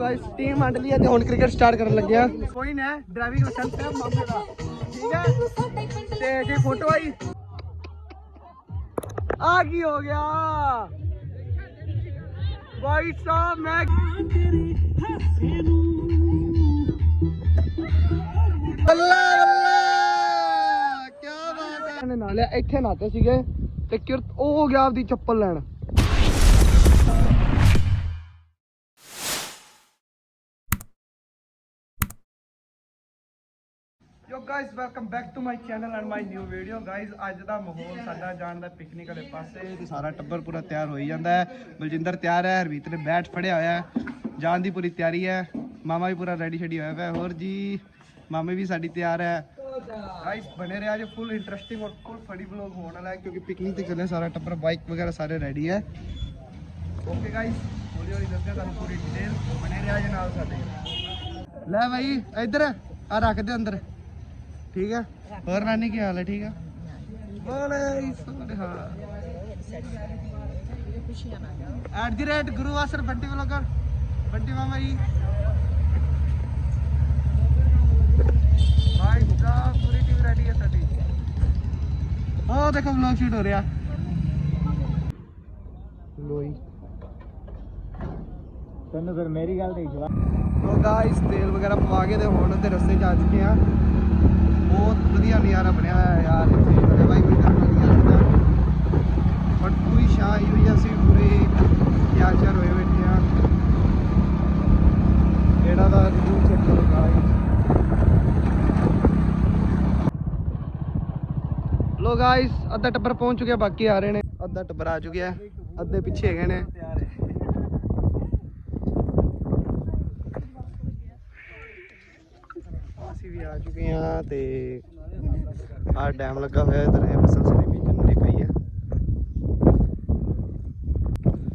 Guys team ਮੰਡ ਲਈ ਹੈ ਤੇ ਹੁਣ ਕ੍ਰਿਕਟ ਸਟਾਰਟ ਕਰਨ ਲੱਗੇ ਆ। ਕੋਈ ਨਾ ਡਰਾਈਵਿੰਗ ਲਾਇਸੈਂਸ ਹੈ, ਮਾਮੇ ਦਾ। ਠੀਕ ਹੈ? ਤੇ ਜੇ ਫੋਟੋ ਆਈ। ਆ ਕੀ ਹੋ ਗਿਆ? ਭਾਈ ਸਾਹਿਬ, ਮੈਂ ਬੱਲਾ ਬੱਲਾ! ਕੀ ਬਾਤ ਹੈ। ਇਹਨੇ ਇੱਥੇ ਨਾਤੇ ਸੀਗੇ। ਤੇ ਕਿਰਤ, ਉਹ ਹੋ ਗਿਆ ਆਪਦੀ ਚੱਪਲ ਲੈਣ। Yo guys welcome back to my channel and my new video guys ਅੱਜ ਦਾ ਮਾਹੌਲ ਸਾਡਾ ਜਾਣ ਦਾ ਪਿਕਨਿਕ ਵਾਲੇ ਪਾਸੇ। ਤੇ ਸਾਰਾ ਟੱਬਰ ਪੂਰਾ ਤਿਆਰ ਹੋਈ ਜਾਂਦਾ ਹੈ। ਬਲਜਿੰਦਰ ਤਿਆਰ ਹੈ ਹਰਵੀਤ ਨੇ ਬੈਟ ਫੜਿਆ ਹੋਇਆ ਹੈ। ਜਾਣ ਦੀ ਪੂਰੀ ਤਿਆਰੀ ਹੈ। ਮਾਮਾ ਵੀ ਪੂਰਾ ਰੈਡੀ ਸ਼ੈਡੀ ਹੋਇਆ ਹੈ। ਹੋਰ ਜੀ, ਮਾਮੇ ਵੀ ਸਾਡੀ ਤਿਆਰ ਹੈ। ਗਾਇਸ ਬਣੇ ਰਿਹਾ ਅੱਜ ਫੁੱਲ ਇੰਟਰਸਟਿੰਗ ਔਰ ਫੁੱਲ ਫੜੀ ਵਲੌਗ ਹੋਣ ਵਾਲਾ ਹੈ ਕਿਉਂਕਿ ਪਿਕਨਿਕ ਤੇ ਚੱਲੇ ਸਾਰਾ ਟੱਬਰ ਬਾਈਕ ਵਗੈਰਾ ਸਾਰੇ ਰੈਡੀ ਹੈ। ਓਕੇ ਗਾਇਸ ਹੌਲੀ ਹੌਲੀ ਦੱਸਦੇ ਤੁਹਾਨੂੰ ਪੂਰੀ ਡਿਟੇਲ ਬਣੇ ਰਿਹਾ ਜੀ ਨਾਲ ਸਾਡੇ। ਲੈ ਭਾਈ ਇੱਧਰ ਆ ਰੱਖ ਦੇ ਅੰਦਰ। ਠੀਕ ਹੈ ਹੋਰ ਨਾਨੀ ਕੀ ਹਾਲ ਹੈ ਠੀਕ ਹੈ ਬੋਲੇ ਸੋਹਣਾ at the rate Guru Aasra Bunty vlogger Bunty ਮਾਮਾ ਜੀ। ਭਾਈ ਸਾਹਿਬ ਪੂਰੀ ਟੀਮ ਰੈਡੀ ਹੈ ਸਾਡੀ। ਉਹ ਦੇਖੋ ਵਲੌਗ ਸ਼ੂਟ ਹੋ ਰਿਹਾ। ਲੋਈ ਤੈਨੂੰ ਫਿਰ ਮੇਰੀ ਗੱਲ ਦੇਖ ਲਾ ਲੋ ਗਾਇਸ ਤੇਲ ਵਗੈਰਾ ਪਵਾ ਕੇ ਤੇ ਹੁਣ ਤੇ ਰਸਤੇ 'ਚ ਆ ਚੁੱਕੇ ਆ। ਬਹੁਤ ਵਧੀਆ ਨਜ਼ਾਰਾ ਬਣਿਆ ਹੋਇਆ ਹੈ ਯਾਰ ਇੱਥੇ। ਬੜੇ ਕਰਨ ਲੱਗੀ ਜਾਂਦਾ ਬਟ ਪੂਰੀ ਸ਼ਾਹ ਹੋਈ ਅਸੀਂ ਪੂਰੇ ਤਿਆਰ ਹੋਏ ਬੈਠੇ ਆ ਜਿਹੜਾ ਦਾ ਰਿਵਿਊ ਚੈੱਕ ਕਰੋ ਗਾਇਸ ਲੋ ਗਾਇਸ ਅੱਧਾ ਟੱਬਰ ਪਹੁੰਚ ਚੁੱਕਿਆ, ਬਾਕੀ ਆ ਰਹੇ ਨੇ। ਅੱਧਾ ਟੱਬਰ ਆ ਚੁੱਕਿਆ, ਅੱਧੇ ਪਿੱਛੇ ਹੈਗੇ ਨੇ ਅਸੀਂ ਵੀ ਆ ਚੁੱਕੇ ਹਾਂ ਤੇ ਆਹ ਡੈਮ ਲੱਗਾ ਹੋਇਆ ਇਧਰ, ਇਹ ਫਸਲ ਸਾਰੀ ਬੀਜਣ ਦੀ ਪਈ ਹੈ।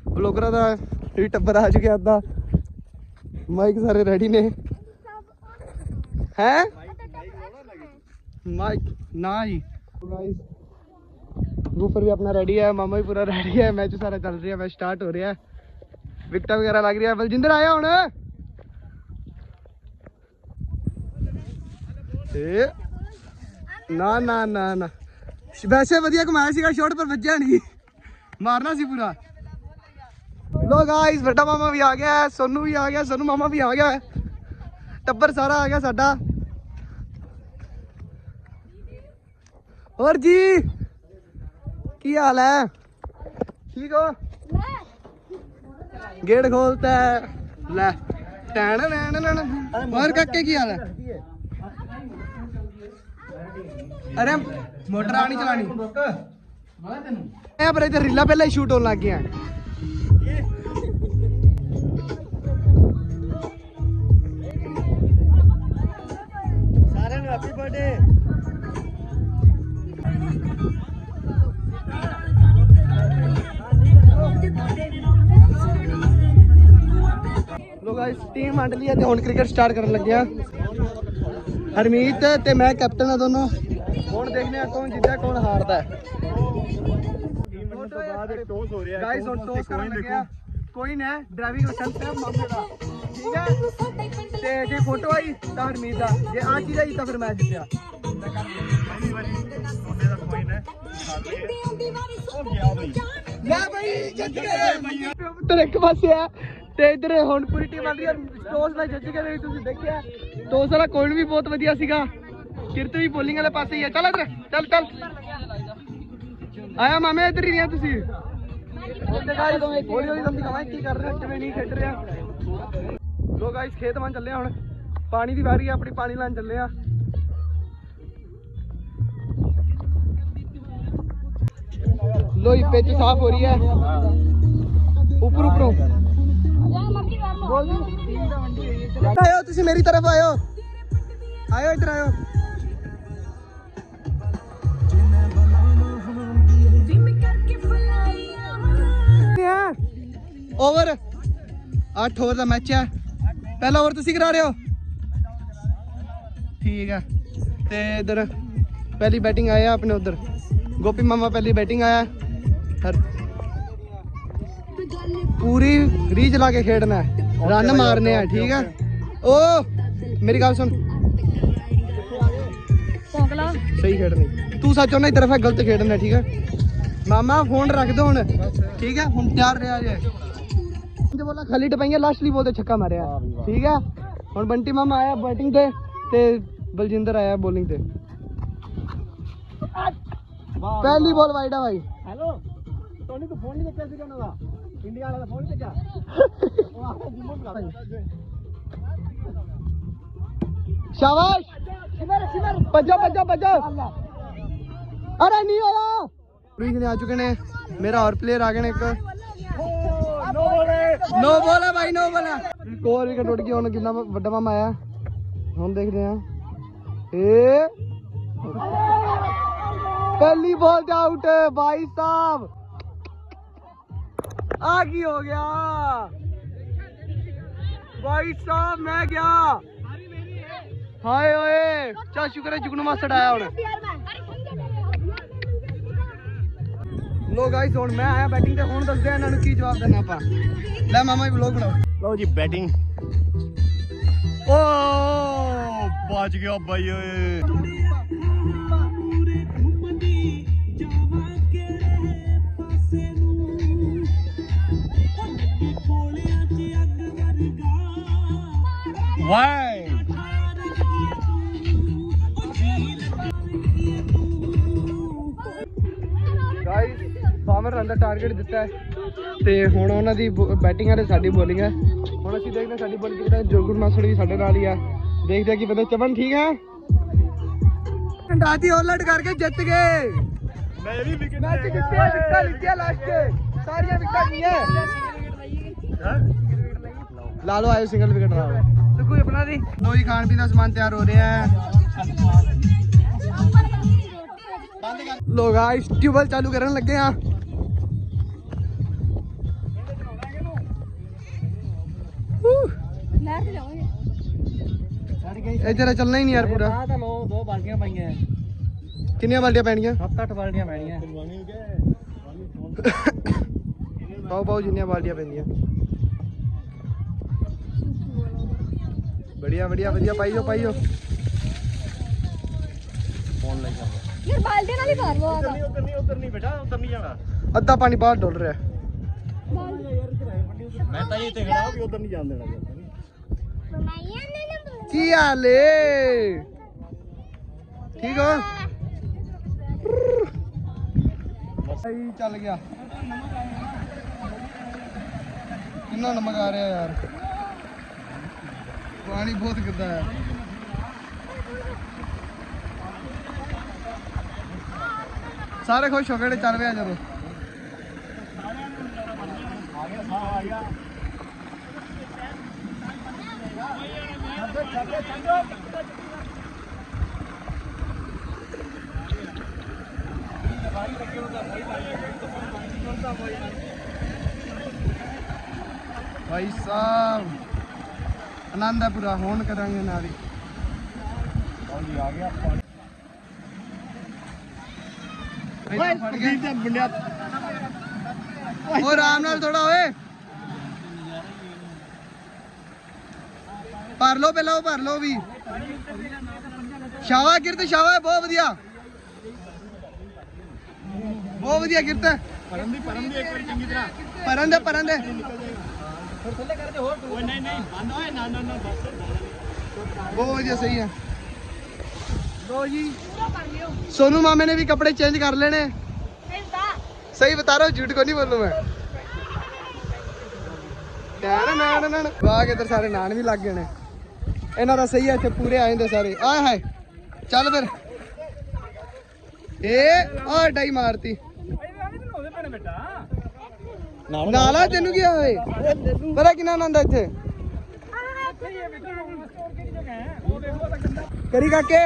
ਬਲੌਗਰਾਂ ਦਾ ਵੀ ਟੱਬਰ ਆ ਚੁੱਕਿਆ ਅੱਧਾ। ਮਾਈਕ ਸਾਰੇ ਰੈਡੀ ਨੇ। ਹੈ? ਮਾਈਕ ਨਾ ਜੀ। ਗਾਇਸ ਗੂਫਰ ਵੀ ਆਪਣਾ ਰੈਡੀ ਹੈ, ਮਾਮਾ ਵੀ ਪੂਰਾ ਰੈਡੀ ਹੈ ਮੈਚ ਸਾਰਾ ਚੱਲ ਰਿਹਾ ਮੈਚ ਸਟਾਰਟ ਹੋ ਰਿਹਾ। ਵਿਕਟਾਂ ਵਗੈਰਾ ਲੱਗ ਰਿਹਾ ਬਲਜਿੰਦਰ ਆਇਆ ਹੁਣ? ਏ ਨਾ ਨਾ ਨਾ ਨਾ। ਵੈਸੇ ਵਧੀਆ ਕਮਾਇਆ ਸੀਗਾ ਸ਼ਾਟ ਪਰ ਵੱਜਿਆ ਨਹੀਂ ਮਾਰਨਾ ਸੀ ਪੂਰਾ। ਲੋ ਗਾਇਸ ਵੱਡਾ ਮਾਮਾ ਵੀ ਆ ਗਿਆ ਹੈ, ਸੋਨੂ ਵੀ ਆ ਗਿਆ ਸੋਨੂ ਮਾਮਾ ਵੀ ਆ ਗਿਆ। ਹੈ। ਟੱਬਰ ਸਾਰਾ ਆ ਗਿਆ ਸਾਡਾ। ਹੋਰ ਜੀ ਕੀ ਹਾਲ ਹੈ? ਠੀਕ ਹੋ? ਗੇਟ ਖੋਲਤਾ ਹੈ। ਲੈ ਟੈਣ ਨੈਣ ਨੈਣ ਹੋਰ ਕੱਕੇ ਕੀ ਹਾਲ ਹੈ? ਅਰੇ ਮੋਟਰ ਆਣੀ ਚਲਾਣੀ ਇਹ ਪਰ ਇੱਧਰ ਰੀਲਾ ਪਹਿਲਾਂ ਹੀ ਸ਼ੂਟ ਹੋਣ ਲੱਗ ਗਿਆ ਸਾਰਿਆਂ ਨੂੰ ਹੈਪੀ ਬਰਥਡੇ ਲੋ ਗਾਇਸ ਟੀਮ ਲਈ ਹੈ ਤੇ ਹੁਣ ਕ੍ਰਿਕਟ ਸਟਾਰਟ ਕਰਨ ਲੱਗੇ ਆ ਹਰਮੀਤ ਤੇ ਮੈਂ ਕੈਪਟਨ ਆ ਦੋਨੋਂ। ਹੁਣ ਦੇਖਦੇ ਆ ਕੌਣ ਜਿੱਤਦਾ ਕੌਣ ਹਾਰਦਾ ਹੈ। ਤੋਂ ਬਾਅਦ ਇੱਕ ਟੋਸ ਹੋ ਰਿਹਾ ਗਾਇਸ ਹੁਣ ਟੋਸ ਕਰਨ ਲੱਗੇ ਆ ਕੋਈ ਨਾ ਡਰਾਈਵਿੰਗ ਲਾਇਸੈਂਸ ਹੈ ਮਾਮੇ ਦਾ। ਠੀਕ ਹੈ? ਤੇ ਜੇ ਫੋਟੋ ਆਈ ਤਾਂ ਹਰਮੀਤ ਦਾ। ਜੇ ਆ ਚੀਜ਼ ਆਈ ਤਾਂ ਫਿਰ ਮੈਂ ਜਿੱਤਿਆ। ਪਹਿਲੀ ਵਾਰੀ ਮੁੰਡੇ ਦਾ ਪੁਆਇੰਟ ਹੈ। ਹੋ ਗਿਆ ਬਈ ਲੈ ਬਈ ਜਿੱਤ ਗਏ। ਪੁੱਤਰ ਇੱਕ ਪਾਸੇ ਆ ਤੇ ਇਧਰ ਹੁਣ ਪੂਰੀ ਟੀਮ ਆ ਰਹੀ ਹੈ। ਟੋਸ ਨਾਲ ਜਿੱਤ ਗਏ ਤੁਸੀਂ ਦੇਖਿਆ। ਟੋਸ ਵਾਲਾ ਕੋਲ ਵੀ ਬਹੁਤ ਵਧੀਆ ਸੀਗਾ। ਕਿਰਤ ਵੀ ਬੋਲਿੰਗ ਵਾਲੇ ਪਾਸੇ ਹੀ ਆ। ਚੱਲ ਇਧਰ, ਚੱਲ ਚੱਲ। ਆਇਆ ਮਾਮੇ, ਇਧਰ ਹੀ ਆ ਤੁਸੀਂ। ਹੌਲੀ ਹੌਲੀ ਜਲਦੀ ਕਮਾਈ ਕੀ ਕਰ ਰਹੇ ਕਿਵੇਂ ਨਹੀਂ ਖੇਡ ਰਿਹਾ ਲੋ ਗਾਇਸ ਖੇਤ ਵਾਂ ਚੱਲੇ ਹੁਣ। ਪਾਣੀ ਦੀ ਵਾਰੀ ਆ, ਆਪਣੀ ਪਾਣੀ ਲਾਣ ਚੱਲੇ ਆ ਲੋ ਪਿੱਚ ਸਾਫ਼ ਹੋ ਰਹੀ ਹੈ। ਉੱਪਰ, ਉੱਪਰੋਂ। ਆਇਓ, ਤੁਸੀਂ ਮੇਰੀ ਤਰਫ ਆਇਓ। ਆਇਓ, ਇੱਧਰ ਆਇਓ। ਓਵਰ 8 ਓਵਰ ਦਾ ਮੈਚ ਹੈ ਪਹਿਲਾ ਓਵਰ ਤੁਸੀਂ ਕਰਾ ਰਹੇ ਹੋ? ਠੀਕ ਹੈ ਤੇ ਇਧਰ ਪਹਿਲੀ ਬੈਟਿੰਗ ਆਇਆ ਆਪਣੇ ਉਧਰ। ਗੋਪੀ ਮਾਮਾ ਪਹਿਲੀ ਬੈਟਿੰਗ ਆਇਆ। ਹਰ ਪੂਰੀ ਰੀਜ ਲਾ ਕੇ ਖੇਡਣਾ ਹੈ। ਰਨ ਮਾਰਨੇ ਆ ਠੀਕ ਆ। ਓ ਮੇਰੀ ਗੱਲ ਸੁਣ। ਪੌਂਕਲਾ ਸਹੀ ਖੇਡਣੀ। ਤੂੰ ਸੱਚ ਉਹਨਾਂ ਦੀ ਤਰਫ ਹੈ ਗਲਤ ਖੇਡਣਾ ਠੀਕ ਹੈ ਮਾਮਾ ਫੋਨ ਰੱਖ ਦੋ ਹੁਣ। ਠੀਕ ਹੈ ਹੁਣ ਤਿਆਰ ਰਿਹਾ ਜੇ। मुझे बोला खाली टपाइया लास्टली बोलते छक्का मारे हाँ ठीक है? और बंटी मामा आया बैटिंग ते ते बलजिंदर आया बॉलिंग ते पहली बॉल वाइड है भाई। हेलो टोनी तो फ़ोन नहीं देखता सी करना था इंडिया वाला फ़ोन देखा? शाबाश! बजो बजो बजो अरे नहीं आया ने आ चुके ने। मेरा और प्लेयर आ गए एक। ਨੋ ਬੋਲ ਹੈ ਭਾਈ ਨੋ ਬੋਲ। ਹੈ ਕੋਰ ਵੀ ਟੁੱਟ ਗਈ, ਹੁਣ ਕਿੰਨਾ ਵੱਡਾ ਮਾਮਾ ਆਇਆ। ਹੁਣ ਦੇਖਦੇ ਆ ਏ। ਪਹਿਲੀ ਬੋਲ ਤੇ ਆਊਟ ਭਾਈ ਸਾਹਿਬ। ਆ ਕੀ ਹੋ ਗਿਆ? ਭਾਈ ਸਾਹਿਬ, ਮੈਂ ਗਿਆ। ਹਾਏ ਓਏ ਚਾ ਸ਼ੁਕਰ ਹੈ ਜੁਗਨੂ ਮਾਸੜ ਆਇਆ ਹੁਣ। ਲੋ ਗਾਇਸ ਹੁਣ ਮੈਂ ਆਇਆ ਬੈਟਿੰਗ ਤੇ, ਹੁਣ ਦੱਸਦੇ ਆ ਇਹਨਾਂ ਨੂੰ ਕੀ ਜਵਾਬ ਦੇਣਾ ਆਪਾਂ। ਲੈ ਮਾਮਾ ਜੀ ਵਲੌਗ ਬਣਾਓ। ਲਓ ਜੀ ਬੈਟਿੰਗ ਓ, ਬਚ ਗਿਆ ਬਾਈ ਓਏ। ਵਾਈ ਬਾਮਰ ਰਨ ਦਾ ਟਾਰਗੇਟ ਦਿੱਤਾ ਹੈ। ਤੇ ਹੁਣ ਉਹਨਾਂ ਦੀ ਬੈਟਿੰਗ ਹੈ ਤੇ ਸਾਡੀ ਬੋਲਿੰਗ ਹੈ। ਹੁਣ ਅਸੀਂ ਦੇਖਦੇ ਸਾਡੀ ਬੋਲਿੰਗ ਕਿਦਾਂ ਜੋਗੁਰ ਮਾਸੜ ਵੀ ਸਾਡੇ ਨਾਲ ਹੀ ਆ। ਦੇਖਦੇ ਹਾਂ ਕਿ ਬੰਦੇ ਚਮਨ ਠੀਕ ਹੈ? ਕੰਡਾਤੀ ਹੋਲਡ ਕਰਕੇ ਜਿੱਤ ਗਏ। ਮੈਂ ਵੀ ਵਿਕਟ ਮੈਚ ਜਿੱਤਿਆ ਵਿਕਟਾਂ ਲਿੱਤੀਆਂ ਲਾਸਟ ਤੇ ਸਾਰੀਆਂ ਵਿਕਟਾਂ ਗਈਆਂ ਲਾ ਲਓ ਆਇਓ ਸਿੰਗਲ ਵਿਕਟ ਲਾ ਲਓ ਕੋਈ ਆਪਣਾ ਦੀ ਲੋ ਜੀ ਖਾਣ ਪੀਣ ਦਾ ਸਮਾਨ ਤਿਆਰ ਹੋ ਰਿਹਾ ਹੈ। ਲੋ ਗਾਇਸ ਟਿਊਬਲ ਚਾਲੂ ਕਰਨ ਲੱਗੇ ਆ। ਨਹਿਰ ਤੇ ਜਾਵਾਂਗੇ ਇਹ ਤੇਰਾ ਚੱਲਣਾ ਹੀ ਨਹੀਂ ਯਾਰ ਪੂਰਾ। ਤਾਂ ਲੋ ਦੋ ਬਾਲਟੀਆਂ ਪਾਈਆਂ। ਕਿੰਨੀਆਂ ਬਾਲਟੀਆਂ ਪੈਣਗੀਆਂ 7-8 ਬਾਲਟੀਆਂ ਪੈਣੀਆਂ। ਪਾਓ ਪਾਓ ਜਿੰਨੀਆਂ ਬਾਲਟੀਆਂ ਪੈਂਦੀਆਂ। ਬੜੀਆ ਬੜੀਆ ਵਧੀਆ ਪਾਈਓ ਪਾਈਓ ਫੋਨ ਲਈ ਜਾ ਯਾਰ ਬਾਲਟੀ ਨਾਲ ਹੀ ਕਰ ਲੋ ਉਧਰ ਨਹੀਂ ਉਧਰ ਨਹੀਂ ਉਧਰ ਨਹੀਂ ਬੇਟਾ ਉਧਰ ਨਹੀਂ ਜਾਣਾ। ਅੱਧਾ ਪਾਣੀ ਬਾਹਰ ਡੁੱਲ ਰਿਹਾ। ਮੈਂ ਤਾਂ ਇਹ ਤੇ ਖੜਾ ਵੀ ਉਧਰ ਨਹੀਂ ਜਾਣ ਦੇਣਾ। ਕੀ ਠੀਕ ਹੋ? ਭਾਈ ਚੱਲ ਗਿਆ। ਕਿੰਨਾ ਨਮਕ ਆ ਰਿਹਾ ਯਾਰ? ਪਾਣੀ ਬਹੁਤ ਗੰਦਾ ਹੈ। ਸਾਰੇ ਖੁਸ਼ ਹੋ ਗਏ ਚੱਲ ਪਿਆ ਜਦੋਂ। ਭਾਈ ਸਾਹਿਬ ਆਨੰਦ ਹੈ ਪੂਰਾ ਹੋਣ ਕਰਾਂਗੇ ਨਾਲ ਹੀ ਜੀ ਆ ਗਿਆ। ਇੱਥੇ ਫੜ ਕੇ ਤੇ ਉਹ ਆਰਾਮ ਨਾਲ ਥੋੜਾ ਓਏ। ਭਰ ਲਓ ਪਹਿਲਾਂ ਉਹ ਭਰ ਲਓ ਵੀ। ਸ਼ਾਵਾ ਕਿਰਤ ਸ਼ਾਵਾ ਬਹੁਤ ਵਧੀਆ। ਬਹੁਤ ਵਧੀਆ ਕਿਰਤ। ਪਰਮ ਦੀ ਪਰਮ ਦੀ। ਇੱਕ ਵਾਰੀ ਚੰਗੀ ਤਰ੍ਹਾਂ ਪਰਨ ਦੇ ਪਰਨ ਦੇ ਹੋਰ ਥੱਲੇ ਕਰਦੇ ਹੋਰ ਓਏ ਨਹੀਂ ਨਹੀਂ ਬੰਦ ਓਏ ਨਾ ਨਾ ਨਾ ਬਸ ਬਹੁਤ ਵਧੀਆ, ਸਹੀ ਹੈ। ਲੋ ਜੀ। ਸੋਨੂ ਮਾਮੇ ਨੇ ਵੀ ਕੱਪੜੇ ਚੇਂਜ ਕਰ ਲੈਣੇ। ਸਹੀ ਬਤਾ ਰਹਾ ਝੂਠ ਕੋ ਨਹੀਂ ਬੋਲੂ ਮੈਂ। ਟੈਨ ਨਾਨ ਨਾਨ ਵਾਹ, ਕਿਧਰ ਸਾਰੇ ਨਾਨ ਵੀ ਲੱਗ ਗਏ ਨੇ। ਇਹਨਾਂ ਦਾ ਸਹੀ ਹੈ ਇੱਥੇ ਪੂਰੇ ਆ ਜਾਂਦੇ ਸਾਰੇ। ਆਏ ਹਾਏ ਚੱਲ ਫਿਰ। ਇਹ ਆ ਡਾਈ ਮਾਰਤੀ। ਨਾਲਾ ਤੈਨੂੰ ਕੀ ਹੋਏ ਪਤਾ ਕਿੰਨਾ ਆਨੰਦ ਆ ਇੱਥੇ? ਕਰੀ ਕਾਕੇ?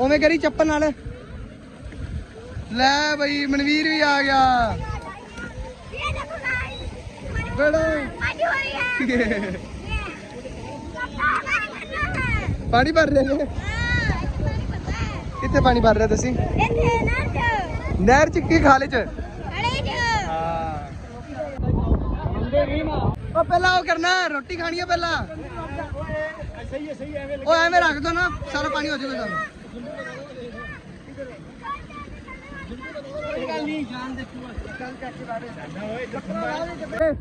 ਉਵੇਂ ਕਰੀ ਚੱਪਲ ਨਾਲ। ਲੈ ਬਈ ਮਨਵੀਰ ਵੀ ਆ ਗਿਆ। ਬੜਾ। ਪਾਣੀ ਭਰ ਰਹੇ ਨੇ ਕਿੱਥੇ ਪਾਣੀ ਭਰ ਰਹੇ ਤੁਸੀਂ ਨਹਿਰ ਚ ਕੀ ਖਾਲੇ ਚ ਹਾਂ ਉਹ ਪਹਿਲਾਂ ਉਹ ਕਰਨਾ ਹੈ, ਰੋਟੀ ਖਾਣੀ ਹੈ ਪਹਿਲਾਂ ਸਹੀ ਹੈ ਸਹੀ ਐਵੇਂ ਉਹ ਐਵੇਂ ਰੱਖ ਦੋ ਨਾ ਸਾਰਾ ਪਾਣੀ ਹੋ ਜਾਊਗਾ ਸਾਰਾ ਓਏ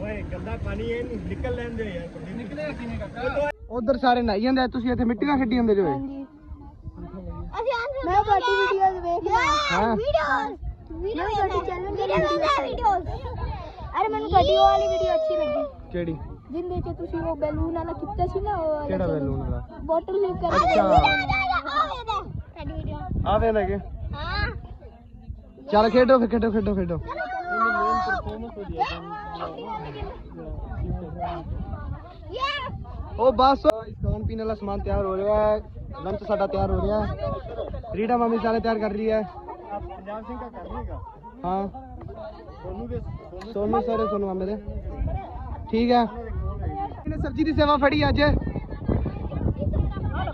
ਗੰਦਾ ਪਾਣੀ ਹੈ ਨਿਕਲ ਲੈਂਦੇ ਯਾਰ ਨਿਕਲੇ ਕਿਨੇ ਕਰਦਾ ਉਧਰ ਸਾਰੇ ਨਹਾਈ ਜਾਂਦੇ ਆ, ਤੁਸੀਂ ਇੱਥੇ ਮਿੱਟੀ ਨਾਲ ਖੇਡੀ ਜਾਂਦੇ ਜੋ ਅਸੀਂ ਮੈਂ ਤੁਹਾਡੀ ਵੀਡੀਓਜ਼ ਵੇਖਦਾ ਹਾਂ। ਵੀਡੀਓਜ਼ ਵੀਡੀਓ ਚੈਨਲ ਵੀਡੀਓਜ਼ ਅਰੇ ਮੈਨੂੰ ਉਹ ਵਾਲੀ ਵੀਡੀਓ ਅੱਛੀ ਲੱਗੀ। ਕਿਹੜੀ? ਜਿੰਦੇ ਚ ਤੁਸੀਂ ਉਹ ਬੈਲੂਨ ਵਾਲਾ ਕੀਤਾ ਸੀ ਨਾ ਉਹ ਕਿਹੜਾ ਬੈਲੂਨ ਵਾਲਾ? ਬੋਟਲ ਲਿਕ ਕਰ ਅੱਛਾ। ਤੁਹਾਡੀ ਵੀਡੀਓ ਆਵੇ ਲੱਗੇ ਹਾਂ। ਚੱਲ ਖੇਡੋ ਫਿਰ ਖੇਡੋ ਖੇਡੋ ਖੇਡੋ। ਉਹ ਬਸ। ਖਾਣ ਪੀਣ ਵਾਲਾ ਸਮਾਨ ਤਿਆਰ ਹੋ ਰਿਹਾ ਹੈ। ਲੰਚ ਸਾਡਾ ਤਿਆਰ ਹੋ ਰਿਹਾ ਹੈ। ਰੀਡਾ ਮਾਮੀ ਸਾਲੇ ਤਿਆਰ ਕਰ ਰਹੀ ਹੈ। ਹਾਂ। ਸੋਨੂ ਸਾਰੇ, ਸੋਨੂ ਮਾਮੇ ਦੇ। ਠੀਕ ਹੈ। ਨੇ ਸਬਜ਼ੀ ਦੀ ਸੇਵਾ ਫੜੀ ਅੱਜ।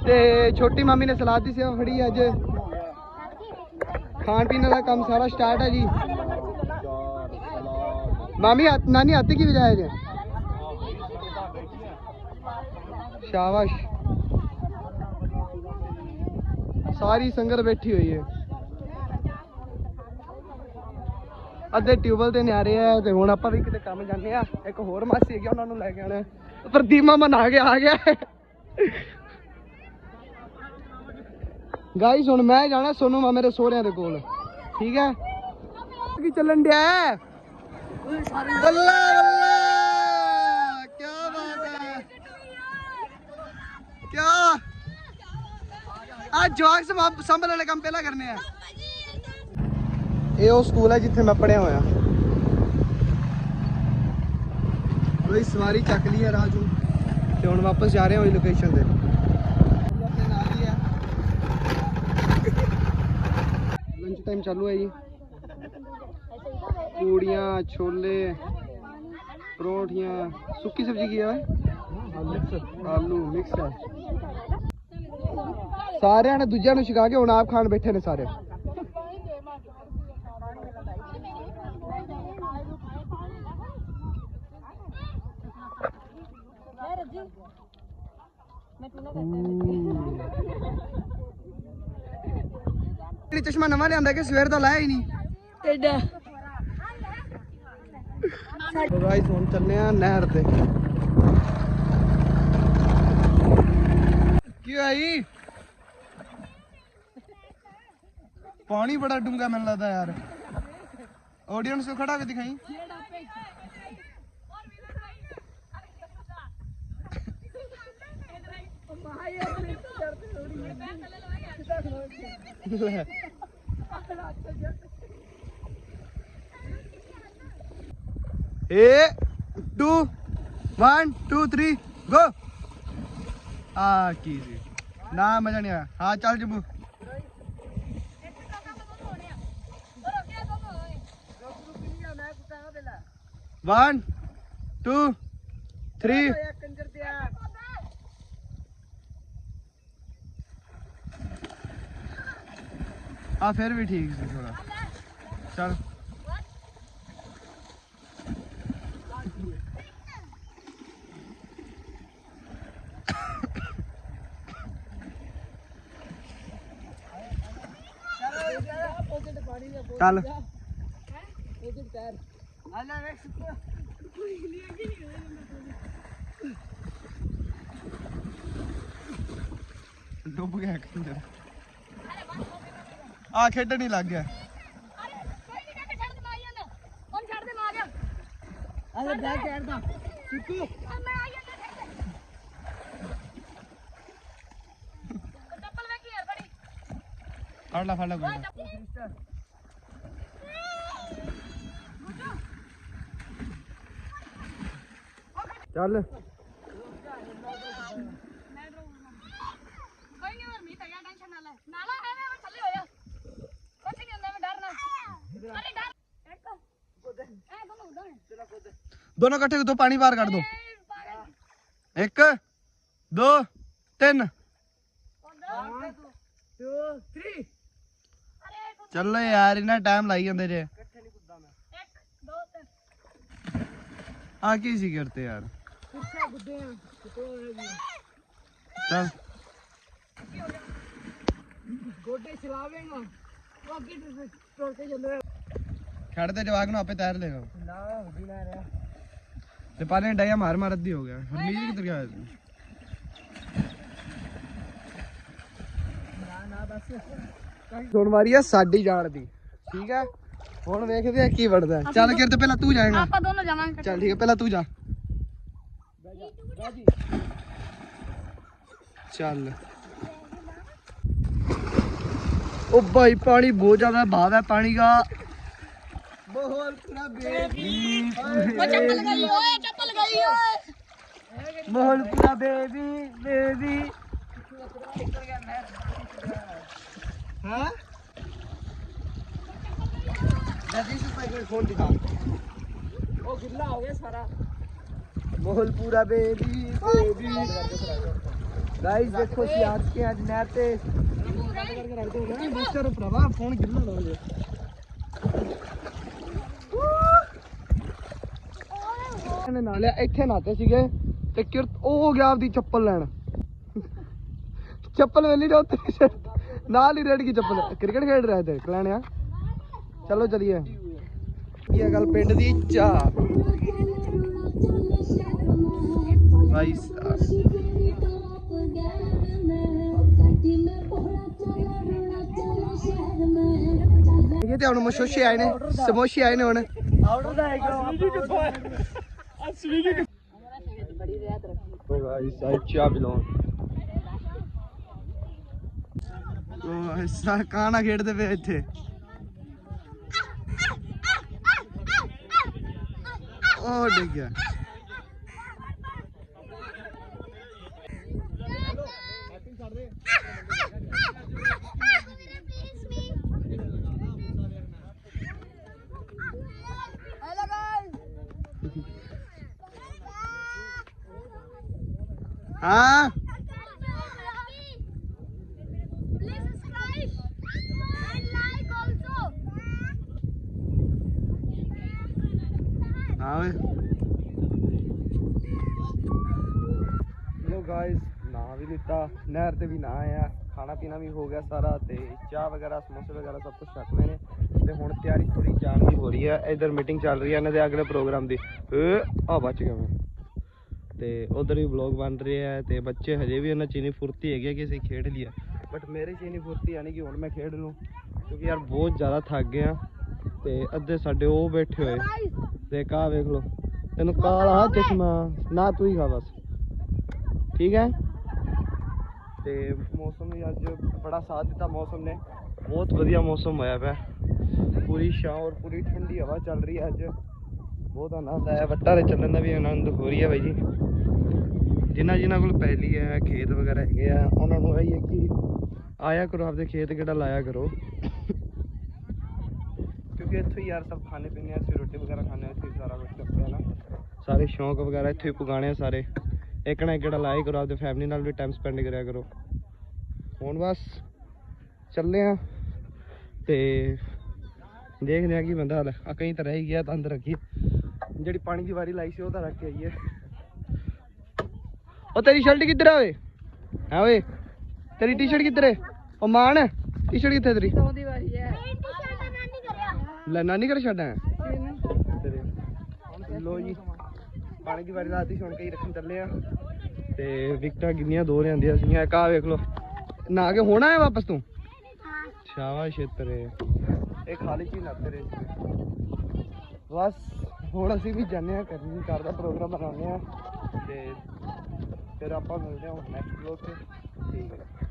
ਤੇ ਛੋਟੀ ਮਾਮੀ ਨੇ ਸਲਾਦ ਦੀ ਸੇਵਾ ਫੜੀ ਅੱਜ। ਖਾਣ ਪੀਣ ਵਾਲਾ ਕੰਮ ਸਾਰਾ ਸਟਾਰਟ ਹੈ ਜੀ। ਮਾਮੀ, ਹੱਥ- ਨਾਨੀ, ਹੱਥ ਕੀ ਵਜਾਇਆ ਜੇ? ਸ਼ਾਬਾਸ਼। ਸਾਰੀ ਸੰਗਤ ਬੈਠੀ ਹੋਈ ਹੈ ਅੱਧੇ ਟਿਊਬਲ ਤੇ ਨਿਆਰੇ ਆ ਤੇ ਹੁਣ ਆਪਾਂ ਵੀ ਕਿਤੇ ਕੰਮ ਜਾਂਦੇ ਆ। ਇੱਕ ਹੋਰ ਮਾਸੀ ਹੈਗੀ ਉਹਨਾਂ ਨੂੰ ਲੈ ਕੇ ਆਣਾ ਦੀਮਾ ਮਨ ਆ ਕੇ ਆ ਗਿਆ। ਗਾਈਸ ਹੁਣ ਮੈਂ ਜਾਣਾ ਸੋਨੂ ਮਾਮੇ ਦੇ ਸੋਹਰਿਆਂ ਦੇ ਕੋਲ। ਠੀਕ ਹੈ? ਕੀ ਚੱਲਣ ਡਿਆ? ਹੈ? ਬੱਲਾ ਬੱਲਾ ਕੀ ਬਾਤ ਹੈ ਕੀ ਆ ਜਵਾਕ ਸੰਭ- ਸੰਭਲ ਵਾਲੇ ਕੰਮ ਪਹਿਲਾਂ ਕਰਨੇ ਆ ਇਹ ਉਹ ਸਕੂਲ ਹੈ ਜਿੱਥੇ ਮੈਂ ਪੜਿਆ ਹੋਇਆ ਕੋਈ ਸਵਾਰੀ ਚੱਕ ਲਈ ਹੈ ਰਾਜੂ ਤੇ ਹੁਣ ਵਾਪਸ ਜਾ ਰਹੇ ਹਾਂ ਉਹੀ ਲੋਕੇਸ਼ਨ ਤੇ ਲੰਚ ਟਾਈਮ ਚਾਲੂ ਹੈ ਜੀ ਪੂੜੀਆਂ, ਛੋਲੇ, ਪਰੌਂਠੀਆਂ। ਸੁੱਕੀ ਸਬਜ਼ੀ ਕੀ ਹੈ ਆਲੂ ਮਿਕਸ ਹੈ। ਸਾਰਿਆਂ ਨੇ ਦੂਜਿਆਂ ਨੂੰ ਛਕਾ ਕੇ ਹੁਣ ਆਪ ਖਾਣ ਬੈਠੇ ਨੇ ਸਾਰੇ। ਇਹ ਚਸ਼ਮਾ ਨਵਾਂ ਲਿਆਂਦਾ ਕਿ ਸਵੇਰ ਦਾ ਲਾਇਆ ਹੀ ਨਹੀਂ? ਟੇਡਾ ਗਾਇਸ ਹੁਣ ਚੱਲੇ ਆ ਨਹਿਰ ਤੇ। ਕੀ ਆਈ ਪਾਣੀ ਬੜਾ ਡੂੰਗਾ ਮੈਨੂੰ ਲੱਗਦਾ ਯਾਰ। ਆਡੀਅנס ਨੂੰ ਖੜਾ ਕੇ ਦਿਖਾਈ। ਲੈ। ਏ 2 1 2 3 ਗੋ ਆ ਕੀ ਸੀ? ਨਾ ਮਜ਼ਾ ਨਹੀਂ ਆਇਆ ਹਾਂ, ਚੱਲ ਜੱਬੂ। ਵਨ ਟੂ ਥ੍ਰੀ ਆ ਫਿਰ ਵੀ ਠੀਕ ਸੀ ਥੋੜਾ ਚੱਲ। ਚੱਲ। ਡੁੱਬ ਗਿਆ ਕਿੰਦਰ ਆ ਖੇਡਣ ਹੀ ਲੱਗ ਗਿਆ। ਅਰੇ ਬੈਕ ਕਰਦਾ ਸਿੱਕੂ ਮੈਂ ਆਈ ਚੱਪਲ ਵੇਖੀ ਯਾਰ ਬੜੀ ਫੜ ਲੈ ਫੜ ਲੈ ਕੋਈ ਚੱਲ ਕੋਈ ਨਹੀਂ ਮਰਮੀ ਤਾਂ ਟੈਨਸ਼ਨ ਨਾ ਲੈ ਨਾਲਾ ਹੈ ਮੈਂ ਥੱਲੇ ਹੋਇਆ ਕੁਛ ਨਹੀਂ ਹੁੰਦਾ ਮੈਂ ਡਰਨਾ ਅਰੇ ਡਰ ਇੱਕ ਐ ਦੋਨੋਂ ਉਦਾਂ ਦੋਨੋਂ ਇਕੱਠੇ ਦੋ ਪਾਣੀ ਬਾਹਰ ਕੱਢ ਦੋ ਇੱਕ ਦੋ ਤਿੰਨ ਚੱਲੋ ਯਾਰ ਇਹਨਾਂ ਟਾਈਮ ਲਾਈ ਜਾਂਦੇ ਜੇ ਇੱਕ ਦੋ ਤਿੰਨ ਆ ਕੀ ਸੀ ਕਰਤੇ ਯਾਰ ਪਿੱਛੇ ਗੁੱਡੇ ਆ ਚੱਲ ਗੋਡੇ ਚਲਾਵੇਂਗਾ ਉਹ ਅੱਗੇ ਟੁੱਟ ਕੇ ਜਾਂਦੇ ਛੱਡ ਦੇ ਜਵਾਕ ਨੂੰ ਆਪੇ ਤੈਰ ਲੇਗਾ ਨਾ ਹੁੰਦੀ ਨਾ ਰਿਹਾ। ਤੇ ਪਾਲੇ ਡਾਇਆ ਮਾਰ ਮਾਰ ਅੱਧੀ ਹੋ ਗਿਆ। ਹਰਮੀਤ ਕਿੱਧਰ ਗਿਆ ਨਾ ਨਾ ਬਸ। ਸੁਣ ਮਾਰੀ ਆ ਸਾਡੀ ਜਾਣ ਦੀ। ਠੀਕ ਹੈ ਹੁਣ ਵੇਖਦੇ ਆ ਕੀ ਬਣਦਾ। ਹੈ। ਚੱਲ ਕਿਰ ਤੇ ਪਹਿਲਾਂ ਤੂੰ ਜਾਏਗਾ। ਆਪਾਂ ਦੋਨੋਂ ਜਾਵਾਂਗੇ। ਚੱਲ ਠੀਕ ਹੈ ਪਹਿਲਾਂ ਤੂੰ ਜਾ। ਚੱਲ। ਉਹ ਭਾਈ ਪਾਣੀ ਬਹੁਤ ਜ਼ਿਆਦਾ ਭਾਵ ਹੈ ਪਾਣੀ ਦਾ। ਬਹੁਤ ਪੂਰਾ ਬੇਬੀ ਉਹ ਚੱਪਲ ਗਈ ਓਏ ਚੱਪਲ ਗਈ ਓਏ। ਮੋਹਨ ਪੂਰਾ ਬੇਬੀ ਬੇਬੀ ਹਾਂ? ਦਾਦੀ ਸੇ ਸਾਈਕਲ ਫੋਨ ਦਿਖਾ ਉਹ ਗਿੱਲਾ ਹੋ ਗਿਆ ਸਾਰਾ। ਮੋਹਲ ਬੇਬੀ ਬੇਬੀ। ਗਾਇਸ ਦੇਖੋ ਸੀ ਅੱਜ ਕੇ ਅੱਜ ਨਹਿਰ ਤੇ। ਕਰਕੇ ਪ੍ਰਭਾ ਫੋਨ ਗਿੱਲਾ ਹੋ ਗਿਆ ਇਹਨੇ ਨਾਲੇ ਇੱਥੇ ਨਾਤੇ ਸੀਗੇ ਤੇ ਕਿਰਤ ਉਹ ਹੋ ਗਿਆ ਆਪਦੀ ਚੱਪਲ ਲੈਣ। ਚੱਪਲ ਵੇਲੀ ਜਾ ਉੱਤੇ ਨਾਲ ਹੀ ਰੇਡ ਕੀ ਚੱਪਲ। ਕ੍ਰਿਕਟ ਖੇਡ ਰਿਹਾ ਤੇ ਕਲਾਣਿਆ ਚਲੋ ਚਲੀਏ। ਇਹ ਗੱਲ ਪਿੰਡ ਦੀ ਚਾਹ। ਭਾਈ ਇਹ ਤੇ ਹੁਣ ਮਸ਼ੋਸ਼ੇ ਆਏ ਨੇ ਸਮੋਸ਼ੇ ਆਏ ਨੇ ਹੁਣ। ਆਉਟ ਦਾ ਹੈਗਾ ਸਵੀਗੀ ਕਿੱਥੋਂ ਹੈ ਆ ਸਵੀਗੀ Oh guys, I ਚਾਹ ਬਿਲੋਂ ਉਹ ਐਸਾ ਕਾਣਾ ਖੇਡਦੇ ਪਏ ਇੱਥੇ। ਉਹ ਡਿੱਗ ਗਿਆ। ਹਾਂ। Please ਲੋ ਗਾਇਸ ਨਾ ਵੀ ਲਿੱਤਾ। ਨਹਿਰ ਤੇ ਵੀ ਨਾ ਆਇਆ ਖਾਣਾ ਪੀਣਾ ਵੀ ਹੋ ਗਿਆ ਸਾਰਾ ਤੇ ਚਾਹ ਵਗੈਰਾ, ਸਮੋਸੇ ਵਗੈਰਾ ਸਭ ਕੁਝ ਛਕ ਲਏ ਨੇ। ਤੇ ਹੁਣ ਤਿਆਰੀ ਥੋੜੀ ਜਾਣ ਦੀ ਹੋ ਰਹੀ ਹੈ। ਇਧਰ ਮੀਟਿੰਗ ਚੱਲ ਰਹੀ ਹੈ ਇਹਨਾਂ ਦੇ ਅਗਲੇ ਪ੍ਰੋਗਰਾਮ ਦੀ। ਏ ਆ ਬਚ ਗਿਆ ਮੈਂ। ਤੇ ਉਧਰ ਵੀ ਵਲੌਗ ਬਣ ਰਹੇ ਹੈ ਤੇ ਬੱਚੇ ਹਜੇ ਵੀ ਉਹਨਾਂ ਚੀਨੀ ਫੁਰਤੀ ਹੈਗੀ ਹੈ ਕਿ ਅਸੀਂ ਖੇਡ ਲਿਆ ਬਟ ਮੇਰੇ ਚੀਨੀ ਫੁਰਤੀ ਆਣੀ ਕਿ ਹੁਣ ਮੈਂ ਖੇਡ ਲੂੰ, ਕਿਉਂਕਿ ਯਾਰ ਬਹੁਤ ਜ਼ਿਆਦਾ ਥੱਕ ਗਿਆ ਤੇ ਅੱਧੇ ਸਾਡੇ ਉਹ ਬੈਠੇ ਹੋਏ। ਤੇ ਆ ਵੇਖ ਲੋ ਤੈਨੂੰ ਕਾਲਾ ਚਸ਼ਮਾ ਨਾ ਤੂੰ ਹੀ ਖਾ ਬਸ। ਠੀਕ ਹੈ? ਤੇ ਮੌਸਮ ਵੀ ਅੱਜ ਬੜਾ ਸਾਥ ਦਿੱਤਾ ਮੌਸਮ ਨੇ। ਬਹੁਤ ਵਧੀਆ ਮੌਸਮ ਹੋਇਆ ਪਿਆ। ਪੂਰੀ ਛਾਂ ਔਰ ਪੂਰੀ ਠੰਡੀ ਹਵਾ ਚੱਲ ਰਹੀ ਹੈ ਅੱਜ। ਬਹੁਤ ਆਨੰਦ ਆਇਆ, ਵੱਟਾਂ ਦੇ ਚੱਲਣ ਦਾ ਵੀ ਆਨੰਦ ਹੋ ਰਹੀ ਹੈ ਬਾਈ ਜੀ। ਜਿਨ੍ਹਾਂ ਜਿਨ੍ਹਾਂ ਕੋਲ ਪੈਲੀ ਹੈ, ਖੇਤ ਵਗੈਰਾ ਹੈਗੇ ਆ, ਉਹਨਾਂ ਨੂੰ ਇਹ ਹੈ ਕਿ ਆਇਆ ਕਰੋ, ਆਪਦੇ ਖੇਤ ਕਿਹੜਾ ਲਾਇਆ ਕਰੋ। ਕਿਉਂਕਿ ਇੱਥੋਂ ਹੀ ਯਾਰ ਸਭ ਖਾਣੇ ਪੀਣੇ ਆ, ਅਸੀਂ ਰੋਟੀ ਵਗੈਰਾ ਖਾਣੇ ਆ, ਅਸੀਂ ਸਾਰਾ ਕੁਝ ਕਰਦੇ ਆ ਨਾ। ਸਾਰੇ ਸ਼ੌਂਕ ਵਗੈਰਾ ਇੱਥੇ ਹੀ ਪੁਗਾਣੇ ਆ ਸਾਰੇ। ਇੱਕ ਨਾ ਇੱਕ ਜਿਹੜਾ ਲਾਇਆ ਕਰੋ, ਆਪਦੇ ਫੈਮਿਲੀ ਨਾਲ ਵੀ ਟਾਈਮ ਸਪੈਂਡ ਕਰਿਆ ਕਰੋ। ਹੁਣ ਬਸ ਚੱਲੇ ਆ ਤੇ ਦੇਖਦੇ ਆ ਕੀ ਬੰਦਾ ਹਾਲ ਆ। ਕਈ ਤਾਂ ਰਹਿ ਹੀ ਗਿਆ ਤਾਂ ਅੰਦਰ ਰੱਖੀ। ਜਿਹੜੀ ਪਾਣੀ ਦੀ ਵਾਰੀ ਲਾਈ ਸੀ ਉਹ ਤਾਂ ਰੱਖ ਕੇ ਆਈਏ ਉਹ ਤੇਰੀ ਸ਼ਰਟ ਕਿੱਧਰ ਆ ਓਏ? ਹੈ ਓਏ? ਤੇਰੀ ਟੀ-ਸ਼ਰਟ ਕਿੱਧਰ ਹੈ ਉਹ ਮਾਨ ਟੀ-ਸ਼ਰਟ ਕਿੱਥੇ ਤੇਰੀ? ਉਹਦੀ ਵਾਰੀ ਹੈ। ਲੈ ਨਾਨੀ ਘਰ ਛੱਡਾਂ ਲੋ ਜੀ ਪਾਣੀ ਦੀ ਵਾਰੀ ਲਾਤੀ ਰੱਖਣ ਚੱਲੇ ਆ। ਤੇ ਵਿਕਟਾਂ ਕਿੰਨੀਆਂ ਦੋ ਲਿਆਂਦੀਆਂ ਸੀਗੀਆਂ ਇੱਕ ਵੇਖ ਲੋ ਨਾ ਕੇ ਹੋਣਾ ਹੈ ਵਾਪਸ ਤੂੰ? ਸ਼ਾਬਾਸ਼ ਏ ਤੇਰੇ। ਇਹ ਖਾਲੀ ਚੀ ਲੱਗ ਤੇਰੇ। ਬਸ। ਹੁਣ ਅਸੀਂ ਵੀ ਜਾਂਦੇ ਆ ਕਰਨੀ ਘਰ ਦਾ ਪ੍ਰੋਗਰਾਮ ਬਣਾਉਂਦੇ ਆ ਤੇ ਫਿਰ ਆਪਾਂ ਮਿਲਦੇ ਹਾਂ ਨੈਕਸਟ ਵਲੋਗ ਤੇ। ਠੀਕ ਹੈ।